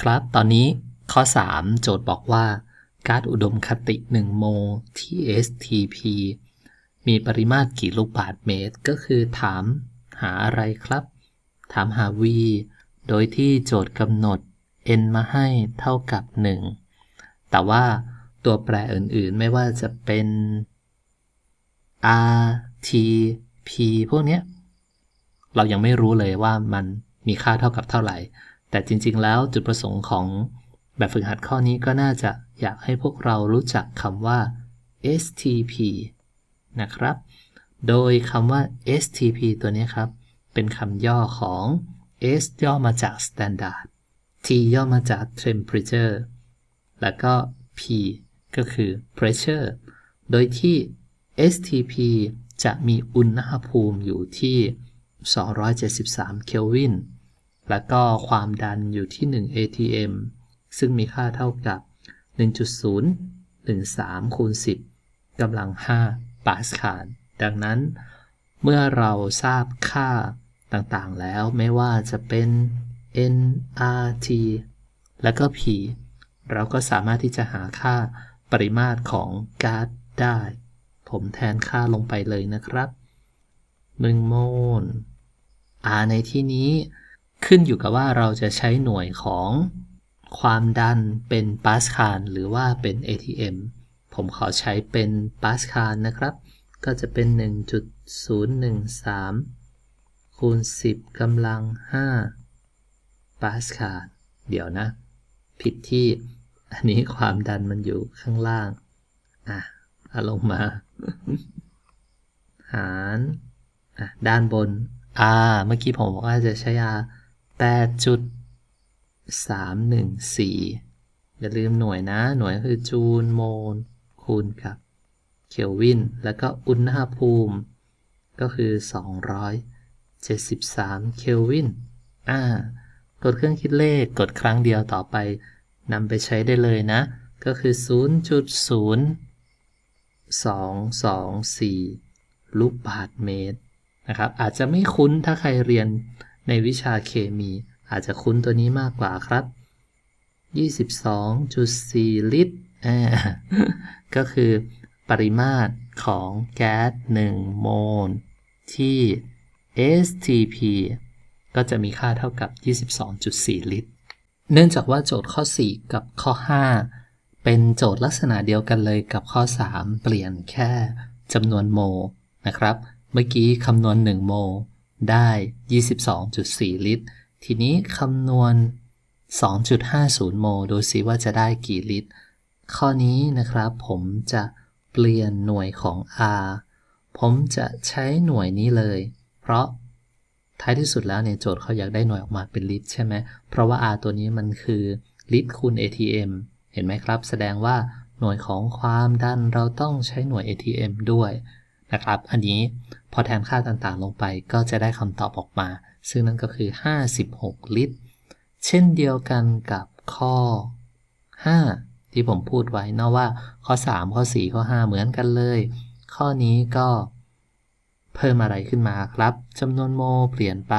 ครับ ตอนนี้ข้อ 3 โจทย์บอกว่าก๊าซอุดมคติ 1 โมลที่ STP มีปริมาตรกี่ลูกบาศก์เมตร ก็คือถามหาอะไรครับ ถามหา V โดยที่โจทย์กำหนด n มาให้เท่ากับ 1 แต่ว่าตัวแปรอื่นๆไม่ว่าจะเป็น R T P พวกเนี้ย เรายังไม่รู้เลยว่ามันมีค่าเท่ากับเท่าไหร่ แต่จริงๆ แล้วจุดประสงค์ของแบบฝึกหัดข้อนี้ก็น่าจะอยากให้พวกเรารู้จักคำว่า STP นะครับ โดยคำว่า STP ตัวนี้ครับ เป็นคำย่อของ S ย่อมาจาก Standard T ย่อมาจาก Temperature แล้วก็ P ก็คือ Pressure โดยที่ STP จะมีอุณหภูมิอยู่ที่ 273 เคลวิน แล้วก็ความดันอยู่ที่ 1 atm ซึ่งมีค่าเท่ากับ 1.013คูณ10กำลัง 5 ปาสคาล ดังนั้น เมื่อเราทราบค่าต่างๆแล้วไม่ว่าจะเป็น nRT และก็ P เราก็สามารถที่จะหาค่าปริมาตรของก๊าซได้ ผมแทนค่าลงไปเลยนะครับ 1 โมล R ในที่นี้ ขึ้นอยู่กับว่าเราจะใช้หน่วยของความดันเป็นปาสคาลหรือว่าเป็น ATM ผมขอใช้เป็นปาสคาลนะครับ ก็จะเป็น 1.013 คูณ 10กำลัง 5 ปาสคาล เดี๋ยวนะ ผิดที่ อันนี้ความดันมันอยู่ข้างล่าง อะเอาลงมา หาร อะ ด้านบน R เมื่อกี้ผมบอกว่าจะใช้ R 8.314 อย่าลืมหน่วยนะ หน่วยคือจูลโมล คูณกับเคลวิน แล้วก็อุณหภูมิ ก็คือ 273 เคลวิน อ่า กดเครื่องคิดเลข กดครั้งเดียวต่อไปนำไปใช้ได้เลยนะ ก็คือ 0.0224 ลูกบาศก์เมตรนะครับ อาจจะไม่คุ้นถ้าใครเรียน ในวิชาเคมีอาจจะคุ้นตัวนี้มากกว่าครับ 22.4 ลิตร ก็คือปริมาตรของแก๊ส 1 โมล ที่ STP ก็จะมีค่าเท่ากับ 22.4 ลิตร เนื่องจากว่าโจทย์ข้อ 4 กับข้อ 5 เป็นโจทย์ลักษณะเดียวกันเลยกับข้อ 3 เปลี่ยนแค่จำนวนโมลนะครับ เมื่อกี้คำนวณ 1 โม ได้ 22.4 ลิตร ทีนี้คำนวณ 2.50 โมลดูซิว่าจะได้กี่ลิตร ข้อนี้นะครับผมจะเปลี่ยนหน่วยของ R ผมจะใช้หน่วยนี้เลย เพราะท้ายที่สุดแล้วเนี่ยโจทย์เขาอยากได้หน่วยออกมาเป็นลิตรใช่ไหม เพราะว่า R ตัวนี้มันคือลิตรคูณ ATM เห็นไหมครับ แสดงว่าหน่วยของความดันเราต้องใช้หน่วย ATM ด้วยนะครับ อันนี้ พอแทนค่าต่างๆ ลงไปก็จะได้คำตอบออกมา ซึ่งนั่นก็คือ 56 ลิตร เช่นเดียวกันกับข้อ 5 ที่ผมพูดไว้นะว่าข้อ 3 ข้อ 4 ข้อ 5 เหมือนกันเลย ข้อนี้ก็เพิ่มอะไรขึ้นมาครับจำนวนโมเปลี่ยนไป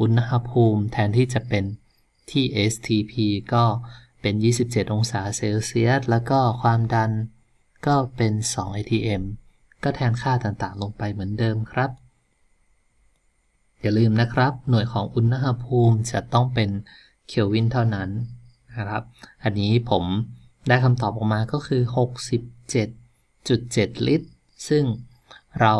อุณหภูมิแทนที่จะเป็นที่ STP ก็เป็น 27 องศาเซลเซียส แล้วก็ความดันก็เป็น 2 atm ก็แทนค่าต่างๆ ลงไปเหมือนเดิมครับ อย่าลืมนะครับ หน่วยของอุณหภูมิจะต้องเป็นเคลวินเท่านั้นนะครับ อันนี้ผมได้คำตอบออกมาก็คือ 67.7 ลิตร ซึ่งเรา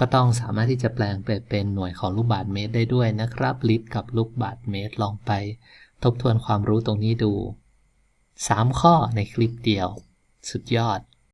ก็ต้องสามารถที่จะแปลงไปเป็นหน่วยของลูกบาศก์เมตรได้ด้วยนะครับ ลิตรกับลูกบาศก์เมตรลองไปทบทวนความรู้ตรงนี้ดู 3 ข้อในคลิปเดียว สุดยอด